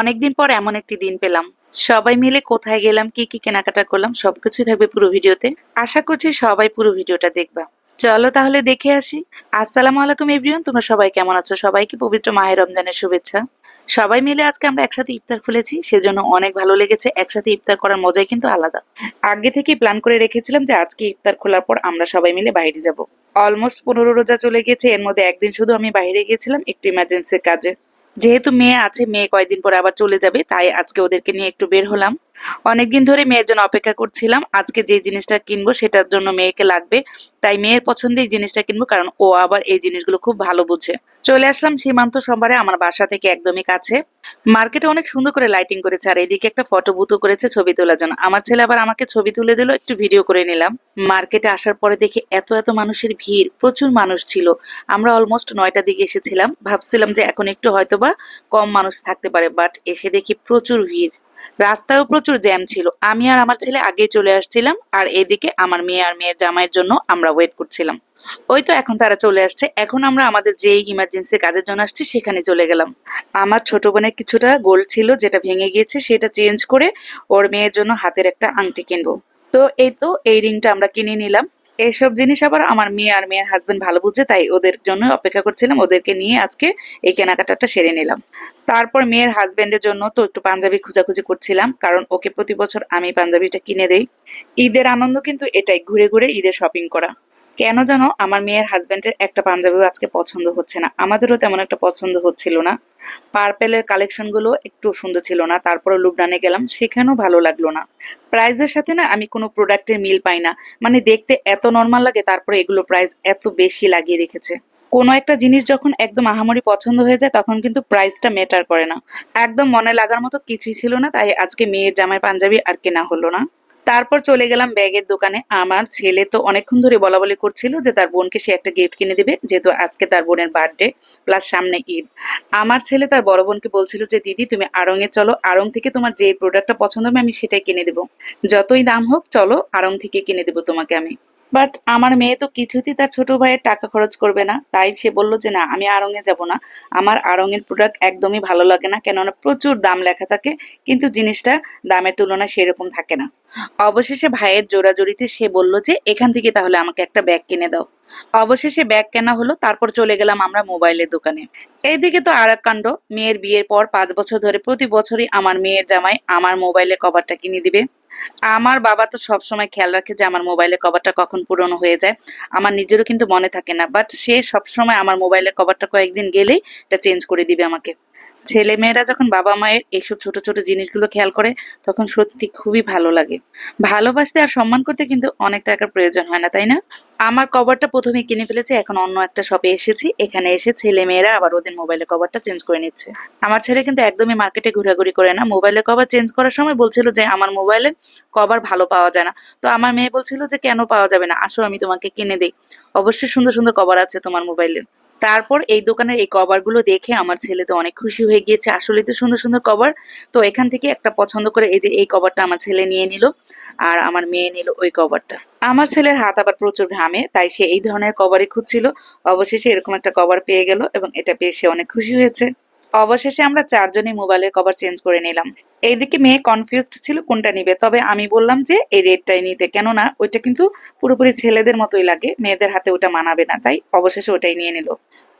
অনেকদিন পর এমন একটি দিন পেলাম। সবাই মিলে কোথায় গেলাম, কি কি কেনাকাটা করলাম, সবকিছুই থাকবে পুরো ভিডিওতে। আশা করছি সবাই পুরো ভিডিওটা দেখবা। চলো তাহলে দেখে আসি। আসসালামু আলাইকুম এভরিওয়ান, তোমরা সবাই কেমন আছো? সবাইকে পবিত্র মাহের রমজানের শুভেচ্ছা। সবাই মিলে আজকে আমরা একসাথে ইফতার খুলেছি, সেজন্য অনেক ভালো লেগেছে। একসাথে ইফতার করার মজাই কিন্তু আলাদা। আগে থেকেই প্ল্যান করে রেখেছিলাম যে আজকে ইফতার খোলার পর আমরা সবাই মিলে বাইরে যাব। অলমোস্ট পনেরো রোজা চলে গেছে, এর মধ্যে একদিন শুধু আমি বাইরে গিয়েছিলাম, একটু ইমার্জেন্সির কাজে। যেহেতু মেয়ে আছে, মেয়ে কয়েকদিন পরে আবার চলে যাবে, তাই আজকে ওদেরকে নিয়ে একটু বের হলাম। অনেকদিন ধরে মেয়ের জন্য অপেক্ষা করছিলাম, আজকে যে জিনিসটা কিনবো সেটার জন্য মেয়েকে লাগবে, তাই মেয়ের পছন্দের জিনিসটা কিনবো, কারণ ও আবার এই জিনিসগুলো খুব ভালো বুঝে। চলে আসলাম সীমান্ত সোমবারে, আমার বাসা থেকে একদমই কাছে। মার্কেটে অনেক সুন্দর করে লাইটিং করেছে, আর এদিকে একটা ফটো বুথও করেছে ছবি তোলার জন্য। আমার ছেলে আবার আমাকে ছবি তুলে দিল, একটু ভিডিও করে নিলাম। মার্কেটে আসার পরে দেখি এত এত মানুষের ভিড়, প্রচুর মানুষ ছিল। আমরা অলমোস্ট নয়টার দিকে এসেছিলাম, ভাবছিলাম যে এখন একটু হয়তোবা কম মানুষ থাকতে পারে বাট এসে দেখি প্রচুর ভিড়। রাস্তায়ও প্রচুর জ্যাম ছিল। আমি আর আমার ছেলে আগে চলে আসছিলাম, আর এদিকে আমার মেয়ে আর মেয়ের জামাইয়ের জন্য আমরা ওয়েট করছিলাম। ওই তো এখন তারা চলে আসছে। এখন আমরা আমাদের যে ইমার্জেন্সি কাজের জন্য আসছি, সেখানে চলে গেলাম। আমার ছোট বোনের কিছুটা গোল ছিল, যেটা ভেঙে গিয়েছে, সেটা চেঞ্জ করে ওর মেয়ের জন্য হাতের একটা আংটি কিনবো। তো এই তো, এই রিংটা আমরা কিনে নিলাম। এসব জিনিস আবার আমার মেয়ে আর মেয়ের হাজবেন্ড ভালো বুঝে, তাই ওদের জন্য অপেক্ষা করছিলাম। ওদেরকে নিয়ে আজকে এই কেনাকাটাটা সেরে নিলাম। তারপর মেয়ের হাজবেন্ডের জন্য তো একটু পাঞ্জাবি খোঁজাখুঁজি করছিলাম, কারণ ওকে প্রতি বছর আমি পাঞ্জাবিটা কিনে দেই। ঈদের আনন্দ কিন্তু এটাই, ঘুরে ঘুরে ঈদের শপিং করা। কেন যেন আমার মেয়ের হাজবেন্ডের একটা পাঞ্জাবিও আজকে পছন্দ হচ্ছে না? আমাদেরও তেমন একটা পছন্দ হচ্ছিল না। পার্পেলের কালেকশনগুলো একটু সুন্দর ছিল না তারপরে লুবনানে গেলাম, সেখানেও ভালো লাগল না। প্রাইজের সাথে না আমি কোনো প্রোডাক্টের মিল পাই না। মানে দেখতে এত নর্মাল লাগে, তারপরে এগুলো প্রাইস এত বেশি লাগিয়ে রেখেছে। কোনো একটা জিনিস যখন একদম আহামরি পছন্দ হয়ে যায়, তখন কিন্তু প্রাইসটা ম্যাটার করে না। একদম মনে লাগার মতো কিছুই ছিল না, তাই আজকে মেয়ের জামাই পাঞ্জাবি আর কেনা হলো না। তারপর চলে গেলাম ব্যাগের দোকানে। আমার ছেলে তো অনেকক্ষণ ধরে বলা বলি করছিল যে তার বোনকে সে একটা গিফট কিনে দেবে, যেহেতু আজকে তার বোনের বার্থডে প্লাস সামনে ঈদ। আমার ছেলে তার বড় বোনকে বলছিল যে, দিদি, তুমি আড়ংয়ে চলো। আড়ং থেকে তোমার যে প্রোডাক্টটা পছন্দ হবে, আমি সেটাই কিনে দেবো। যতই দাম হোক, চলো, আড়ং থেকে কিনে দেবো তোমাকে আমি। বাট আমার মেয়ে তো কিছুতেই তার ছোট ভাইয়ের টাকা খরচ করবে না। তাই সে বলল যে, না, আমি আড়ংয়ে যাব না। আমার আড়ংয়ের প্রোডাক্ট একদমই ভালো লাগে না, কেননা প্রচুর দাম লেখা থাকে, কিন্তু জিনিসটা দামের তুলনায় সেরকম থাকে না। অবশেষে ভাইয়ের জোড়াজোড়িতে সে বলল যে, এখান থেকে তাহলে আমাকে একটা ব্যাগ কিনে দাও। অবশেষে ব্যাগ কেনা হলো, তারপর চলে গেলাম আমরা মোবাইলের দোকানে। এইদিকে তো আর কাণ্ড, মেয়ের বিয়ের পর পাঁচ বছর ধরে প্রতি বছরই আমার মেয়ের জামাই আমার মোবাইলের কভারটা কিনে দিবে। আমার বাবা তো সবসময় খেয়াল রাখে যে আমার মোবাইলের কভারটা কখন পুরনো হয়ে যায়। আমার নিজেরও কিন্তু মনে থাকে না বাট সে সবসময় আমার মোবাইলের কভারটা কয়েকদিন গেলেই এটা চেঞ্জ করে দিবে আমাকে। ছেলে মেয়েরা যখন বাবা মায়ের এইসব ছোট ছোট জিনিসগুলো খেয়াল করে, তখন সত্যি খুবই ভালো লাগে। ভালোবাসতে আর সম্মান করতে কিন্তু অনেক টাকার প্রয়োজন হয় না, তাই না? আমার কভারটা প্রথমে কিনে ফেলেছি, এখন অন্য একটা শপে এসেছি। এখানে এসে ছেলে মেয়েরা আবার ওদের মোবাইলের কভারটা চেঞ্জ করে নিচ্ছে। আমার ছেলে কিন্তু একদমই মার্কেটে ঘোরাঘুরি করে না। মোবাইলের কভার চেঞ্জ করার সময় বলছিল যে, আমার মোবাইলের কভার ভালো পাওয়া যায় না। তো আমার মেয়ে বলছিল যে, কেন পাওয়া যাবে না? আসো, আমি তোমাকে কিনে দিই। অবশ্যই সুন্দর সুন্দর কভার আছে তোমার মোবাইলের তারপর এই দোকানের এই কভারগুলো দেখে আমার ছেলে তো অনেক খুশি হয়ে গিয়েছে। আসলে তো সুন্দর সুন্দর কভার। তো এখান থেকে একটা পছন্দ করে এই যে এই কভারটা আমার ছেলে নিয়ে নিল আর আমার মেয়ে নিল ওই কভারটা। আমার ছেলের হাত আবার প্রচুর ঘামে, তাই সে এই ধরনের কভারই খুঁজছিল। অবশেষে এরকম একটা কভার পেয়ে গেল এবং এটা পেয়ে সে অনেক খুশি হয়েছে। অবশেষে আমরা চারজনই মোবাইলের কভার চেঞ্জ করে নিলাম। এইদিকে মেয়ে কনফিউজড ছিল কোনটা নিবে, তবে আমি বললাম যে এই রেডটাই নিতে, কেননা ওইটা কিন্তু পুরোপুরি ছেলেদের মতোই লাগে, মেয়েদের হাতে ওটা মানাবে না, তাই অবশেষে ওটাই নিয়ে নিল।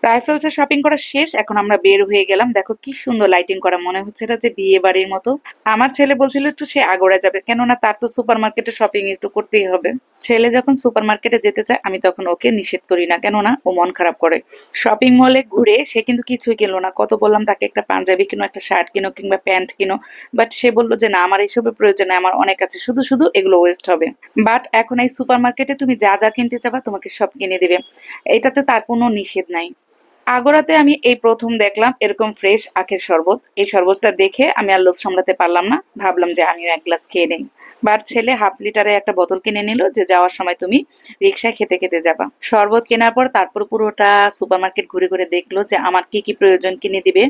রাইফেলস শপিং করা শেষ, এখন আমরা বের হয়ে গেলাম। দেখো কি সুন্দর লাইটিং করা, মনে হচ্ছে এটা যে বিয়ে বাড়ির মতো। আমার ছেলে বলছিল একটু সে আগোড়া যাবে, কেননা তার তো সুপার মার্কেটে শপিং একটু করতেই হবে। ছেলে যখন সুপার মার্কেটে যেতে চায়, আমি তখন ওকে নিষেধ করি না। কেননা ও মন খারাপ করে। শপিং মলে ঘুরে সে কিন্তু কিছুই কিনলো না। কত বললাম, তাকে একটা পাঞ্জাবি কিনো, একটা শার্ট কিনো কিংবা প্যান্ট কিনো। বাট সে বলল যে, না, আমার এইসবের প্রয়োজন আমার অনেক আছে। শুধু শুধু এগুলো ওয়েস্ট হবে। বাট এখন এই সুপার মার্কেটে তুমি যা যা কিনতে চাবা, তোমাকে সব কিনে দিবে। এটাতে তার কোনো নিষেধ নাই। আগরাতে আমি এই প্রথম দেখলাম এরকম ফ্রেশ আখের শরবত। এই শরবতটা দেখে আমি আর লোভ সামলাতে পারলাম না। ভাবলাম যে আমিও এক গ্লাস খেয়ে নেই। বার ছেলে হাফ লিটারে একটা বোতল কিনে নিল যে যাওয়ার সময় তুমি রিক্সায় খেতে খেতে যাবা। শরবত কেনার পর তারপর পুরোটা সুপার মার্কেট ঘুরে ঘুরে দেখল যে আমার কি কি প্রয়োজন কিনে দিবে।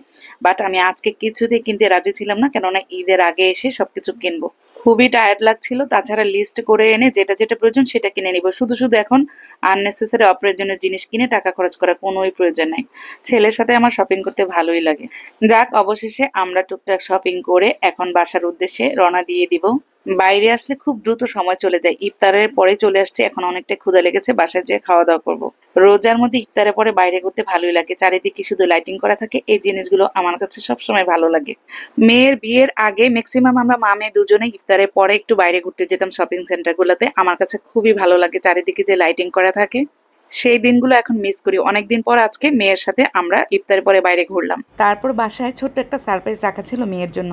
বাট আমি আজকে কিছুতেই কিনতে রাজি ছিলাম না, কেননা ঈদের আগে এসে সবকিছু কিনবো। খুবই টায়ার্ড লাগছিল। তাছাড়া লিস্ট করে এনে যেটা যেটা প্রয়োজন সেটা কিনে নিব। শুধু শুধু এখন আননেসেসারি অপ্রয়োজনীয় জিনিস কিনে টাকা খরচ করা কোনোই প্রয়োজন নাই। ছেলের সাথে আমার শপিং করতে ভালোই লাগে। যাক, অবশেষে আমরা টুকটাক শপিং করে এখন বাসার উদ্দেশ্যে রওনা দিয়ে দিব। বাইরে আসলে খুব দ্রুত সময় চলে যায়। ইফতারের পরে চলে আসছে, এখন অনেকটা ক্ষুধা লেগেছে, বাসায় যেয়ে খাওয়া দাওয়া করব। রোজার মধ্যে ইফতারের পরে বাইরে ঘুরতে ভালোই লাগে, চারিদিকে শুধু লাইটিং করা থাকে, এই জিনিসগুলো আমার কাছে সবসময় ভালো লাগে। মেয়ের বিয়ের আগে ম্যাক্সিমাম আমরা মামে দুজনে ইফতারের পরে একটু বাইরে ঘুরতে যেতাম শপিং সেন্টারগুলোতে আমার কাছে খুবই ভালো লাগে, চারিদিকে যে লাইটিং করা থাকে। সেই দিনগুলো এখন মিস করি। অনেকদিন পর আজকে মেয়ের সাথে আমরা ইফতারের পরে বাইরে ঘুরলাম। তারপর বাসায় ছোট্ট একটা সারপ্রাইজ রাখা ছিল মেয়ের জন্য।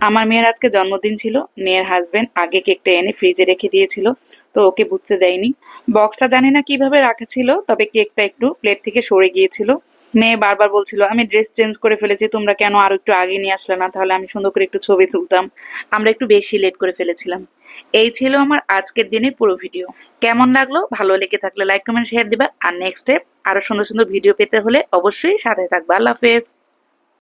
আমার মেয়ের আজকে জন্মদিন ছিল, মেয়ের হাজবেন্ড আগে কেকটা এনে ফ্রিজে রেখে দিয়েছিল, তো ওকে বুঝতে দেয়নি। বক্সটা জানি না কীভাবে রাখা ছিল, তবে কেকটা একটু প্লেট থেকে সরে গিয়েছিল। মেয়ে বারবার বলছিল, আমি ড্রেস চেঞ্জ করে ফেলেছি, তোমরা কেন আরও একটু আগে নিয়ে আসলে না? তাহলে আমি সুন্দর করে একটু ছবি তুলতাম। আমরা একটু বেশি লেট করে ফেলেছিলাম। এই ছিল আমার আজকের দিনের পুরো ভিডিও কেমন লাগল? ভালো লেগে থাকলে লাইক কমেন্ট শেয়ার দিবা। আর নেক্সট স্টেপ আরও সুন্দর সুন্দর ভিডিও পেতে হলে অবশ্যই সাথে থাকবা। আল্লাহ হাফেজ।